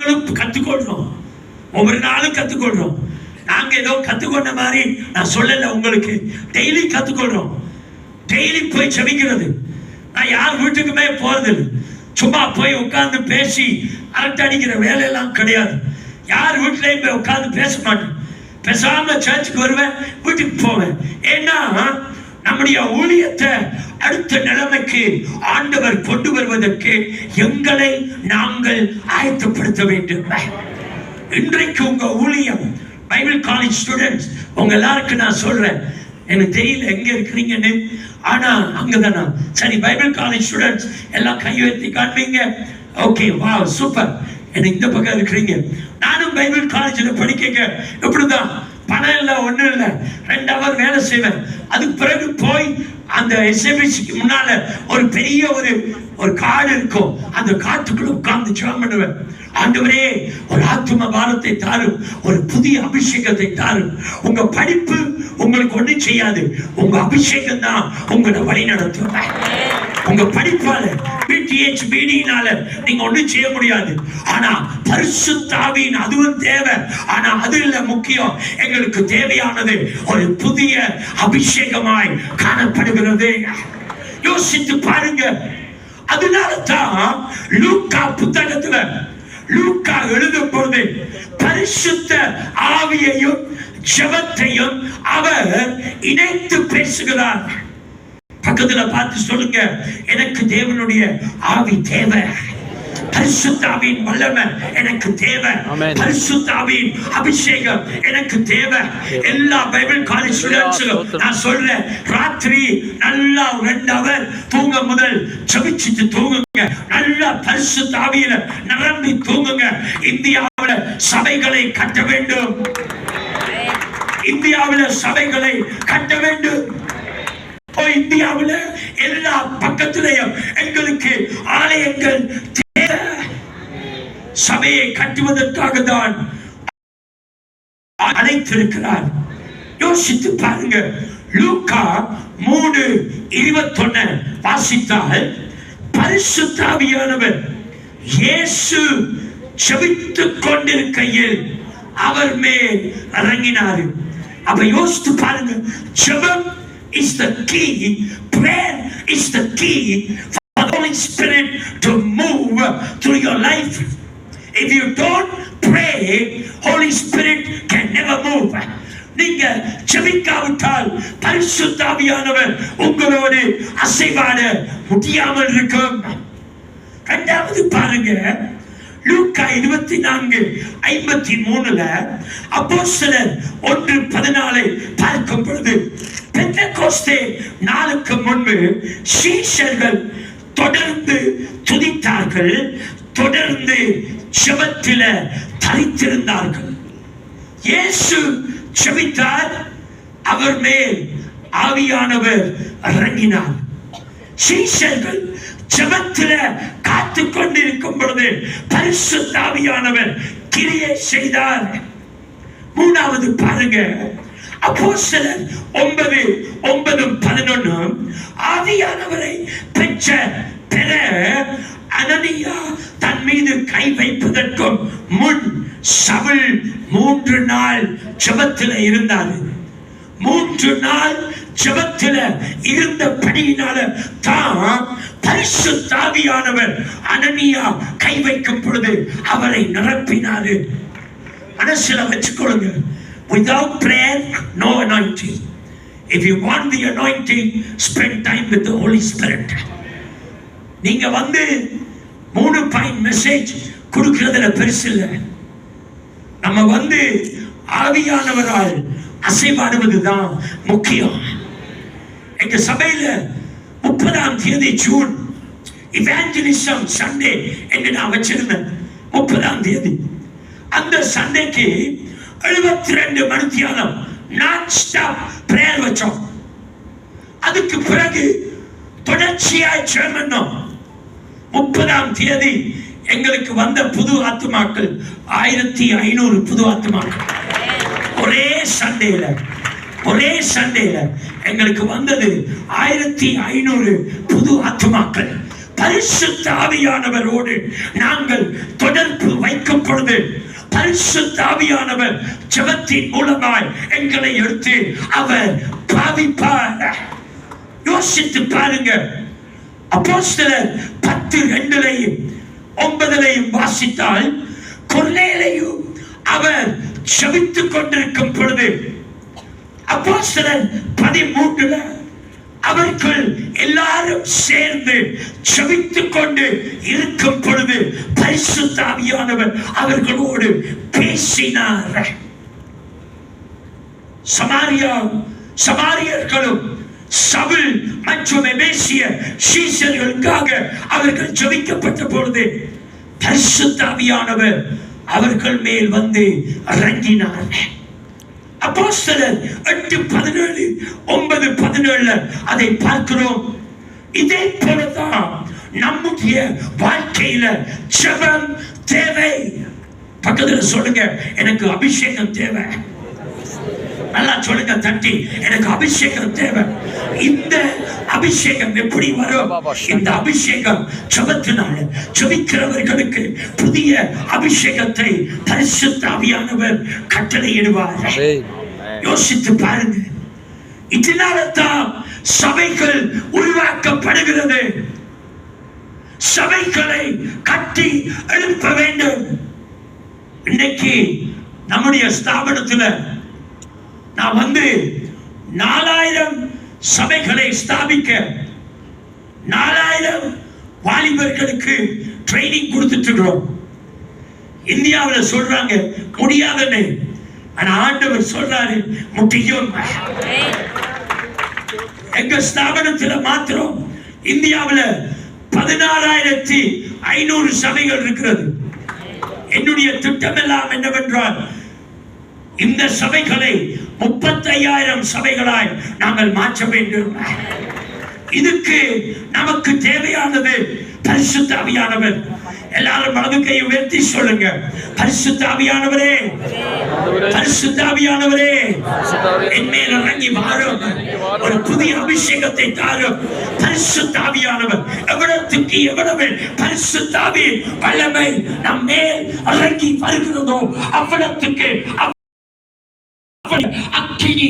நாங்களும் கத்துக்கொள்றோம். ஒவ்வொரு நாளும் கத்துக்கொள்றோம். நாங்க ஏதோ கத்துக்கொண்ட மாதிரி நான் சொல்லல உங்களுக்கு. டெய்லி கத்துக்கொள்றோம். டெய்லி போய் செபிக்கிறது. நான் யார் வீட்டுக்குமே போறது சும்மா போய் உட்கார்ந்து பேசி அரட்டை அடிக்கிற வேலையெல்லாம் கிடையாது. யார் வீட்லையும் போய் உட்கார்ந்து பேச மாட்டேன். பேசாம சர்ச்சுக்கு வருவேன் வீட்டுக்கு போவேன். ஏன்னா நம்முடைய ஊழியத்தை அடுத்த நிலைமைக்கு ஆண்டவர் கொண்டு வருவதற்கு எங்களை நாங்கள் ஆயத்தப்படுத்த வேண்டும். இன்றைக்கு உங்க ஊழியம் பைபிள் காலேஜ் ஸ்டூடெண்ட்ஸ் உங்க எல்லாருக்கும் நான் சொல்றேன். எனக்கு தெரியல எங்க இருக்கிறீங்கன்னு. ஆனா அங்கதானா? சரி பைபிள் காலேஜ் ஸ்டூடெண்ட்ஸ் எல்லாம் கை உயர்த்தி காண்பீங்க. ஓகே வா சூப்பர் எனக்கு இந்த பக்கம் இருக்கிறீங்க. நானும் பைபிள் காலேஜில் படிக்க எப்படிதான்? பணம் இல்லை ஒன்றும் இல்லை. ரெண்டு ஹவர் வேலை செய்வேன். அதுக்கு பிறகு போய் அந்த எஸ்எம்எஸ்சிக்கு முன்னால ஒரு பெரிய ஒரு ஒரு காடு இருக்கும். அந்த காட்டுக்குள்ள உட்கார்ந்து ஜெபம் பண்ணுவேன். ஆண்டவரே ஒரு ஆத்தும பாரத்தை தாரும் ஒரு புதிய அபிஷேகத்தை தாரும். உங்க படிப்பு உங்களுக்கு ஒண்ணும் செய்யாது. உங்க அபிஷேகம் தான் உங்களை வழி நடத்துவேன் உங்க படிப்பால பிடிஹெச் நீங்க ஒண்ணும் செய்ய முடியாது. ஆனா பரிசுத்தாவின் அதுவும் தேவை. ஆனா அது இல்ல முக்கியம். எங்களுக்கு தேவையானது ஒரு புதிய அபிஷேகமாய் காணப்படுகிறது. யோசித்து பாருங்க. அதனால தான் லூக்கா புத்தகத்துல லூக்கா எழுதும் பொழுது பரிசுத்த ஆவியையும் ஜபத்தையும் அவர் இணைத்து பேசுகிறார். பக்கத்துல பார்த்து சொல்லுங்க. எனக்கு தேவனுடைய ஆவி தேவை. பரிசுத்தாவின் வல்லமை எனக்கு தேவை. பரிசுத்தாவின் அபிஷேகம் எனக்கு தேவை. எல்லா பைபிள் காலேஜ் ஸ்டூடெண்ட்ஸுக்கும் நான் சொல்றேன். ராத்திரி நல்லா ரெண்டு அவர் தூங்க முதல் ஜபிச்சுட்டு தூங்குங்க. நல்லா பரிசுத்தாவியில நிரம்பி தூங்குங்க. இந்தியாவுல சபைகளை கட்ட வேண்டும். இந்தியாவுல சபைகளை கட்ட வேண்டும். இப்போ இந்தியாவுல எல்லா பக்கத்திலையும் எங்களுக்கு ஆலயங்கள் சபையை கட்டுவதற்காக தான் அழைத்திருக்கிறார். யோசித்து பாருங்க. லூக்கா மூணு இருபத்தொன்னு வாசித்தால் பரிசுத்தாவியானவர் இயேசு செவித்துக் கொண்டிருக்கையில் அவர் மேல் இறங்கினார். அப்ப யோசித்து பாருங்க. செவ is the key prayer is the key for the Holy Spirit to move through your life if you don't pray Holy Spirit can never move நீங்க ஜெபிக்காவிட்டால் பரிசுத்தாவியானவர் உங்களோடு அசைவாட முடியாமல் இருக்கும் இரண்டாவது பாருங்க லூக்கா இருபத்தி நான்கு ஐம்பத்தி மூணுல அப்போ சிலர் ஒன்று பதினாலை பார்க்கும் பொழுது பெந்தகோஸ்தே நாளுக்கு முன்பு சீஷர்கள் தொடர்ந்து துதித்தார்கள் தொடர்ந்து செபத்தில தரித்திருந்தார்கள். இயேசு செபித்தார் அவர் மேல் ஆவியானவர் இறங்கினார். சீஷர்கள் ஜெபத்தில காத்து கொண்டிருக்கும் பொழுது பரிசு தாவியானவர் கிரியை செய்தார். மூணாவது பாருங்க அப்போ சிலர் ஒன்பது ஒன்பதும் பதினொன்னும் ஆவியானவரை பெற்ற பெற அனனியா தன் மீது கை வைப்பதற்கும் முன் சவுல் மூன்று நாள் ஜபத்தில் இருந்தார். மூன்று நாள் ஜெபத்தில இருந்தபடியினால தான் பரிசு தாவியானவர் அனனியா கை வைக்கும் பொழுது அவரை நிரப்பினாரு. மனசுல வச்சுக்கொள்ளுங்க without prayer no anointing. If you want the anointing spend time with the holy spirit. நீங்க வந்து மூணு பாயிண்ட் மெசேஜ் கொடுக்கறதுல பெருசு இல்லை. நம்ம வந்து ஆவியானவரால் அசைவாடுவதுதான் முக்கியம். எங்க சபையில முப்பதாம் தேதி ஜூன் இவாஞ்சலிசம் சண்டே என்று நான் வச்சிருந்தேன். முப்பதாம் தேதி. அந்த சண்டேக்கு எழுபத்தி ரெண்டு மணித்தியாலம் நான் ஸ்டாப் பிரேயர் வச்சோம். அதுக்கு பிறகு தொடர்ச்சியாய் சேமன்னோம் முப்பதாம் தேதி எங்களுக்கு வந்த புது ஆத்துமாக்கள் ஆயிரத்தி ஐநூறு புது ஆத்துமாக்கள். ஒரே சண்டேல ஒரே சண்டேல எங்களுக்கு வந்தது ஆயிரத்தி ஐநூறு புது ஆத்துமாக்கள். பரிசுத்த ஆவியானவரோடு நாங்கள் தொடர்பு வைக்கும் பொழுது பரிசு தாவியானவர் ஜெபத்தின் மூலமாய் எங்களை எடுத்து அவர் பாவிப்பார். யோசித்து பாருங்க. அப்போஸ்தலர் பத்து ரெண்டுலையும் ஒன்பதுலையும் வாசித்தால் கொள்ளையிலையும் அவர் செவித்துக் கொண்டிருக்கும் பொழுது அப்போஸ்தலர் பதிமூன்றுல அவர்கள் எல்லாரும் சேர்ந்து செவித்துக் கொண்டு இருக்கும் பொழுது பரிசுத்த ஆவியானவர் அவர்களோடு பேசினார் சமாரியா சமாரியர்களும் சவுல் மற்றும் எபேசிய சீசர்களுக்காக அவர்கள் ஜெபிக்கப்பட்ட பொழுது பரிசுத்த ஆவியானவர் அவர்கள் மேல் வந்து இறங்கினார்கள். அப்போஸ்தலர் எட்டு பதினேழு ஒன்பது பதினேழுல அதை பார்க்கிறோம். இதே போலதான் நம்முடைய வாழ்க்கையில ஜெபம் தேவை. பக்கத்துல சொல்லுங்க எனக்கு அபிஷேகம் தேவை. நல்லா சொல்லுங்க தட்டி எனக்கு அபிஷேகம் தேவை. இந்த அபிஷேகம் எப்படி வரும்? இந்த அபிஷேகம் ஜபத்தினால ஜபிக்கிறவர்களுக்கு புதிய அபிஷேகத்தை பரிசுத்த ஆவியானவர் கட்டளையிடுவார். யோசித்து பாருங்க. இதனால தான் சபைகள் உருவாக்கப்படுகிறது. சபைகளை கட்டி எழுப்ப வேண்டும். இன்னைக்கு நம்முடைய ஸ்தாபனத்துல நான் வந்து நாலாயிரம் சபைகளை ஸ்தாபிக்க நாலாயிரம் வாலிபர்களுக்கு ட்ரைனிங் கொடுத்துட்டு இருக்கிறோம் இந்தியாவில் சொல்றாங்க முடியாதுன்னு ஆனா ஆண்டவர் சொல்றாரு முடியும் எங்க ஸ்தாபனத்துல மாத்திரம் இந்தியாவில் பதினாறாயிரத்தி ஐநூறு சபைகள் இருக்கிறது. என்னுடைய திட்டம் எல்லாம் என்னவென்றால் இந்த சபைகளை முப்பத்தையாயிரம் சபைகளாய் நாங்கள் மாற்ற வேண்டும். இதுக்கு நமக்கு தேவையானது பரிசுத்த ஆவியானவர். எல்லாரும் வலது கையை உயர்த்தி சொல்லுங்க. பரிசுத்த ஆவியானவரே. பரிசுத்த ஆவியானவரே. என்மேல் இறங்கி வாரும் ஒரு புதிய அபிஷேகத்தை தாரும். பரிசுத்த ஆவியானவர். எவ்வளவுக்கு எவ்வளவு பரிசுத்த ஆவி வல்லமை நம் மேல் இறங்கி வருகிறதோ அவ்வளவுக்கு akili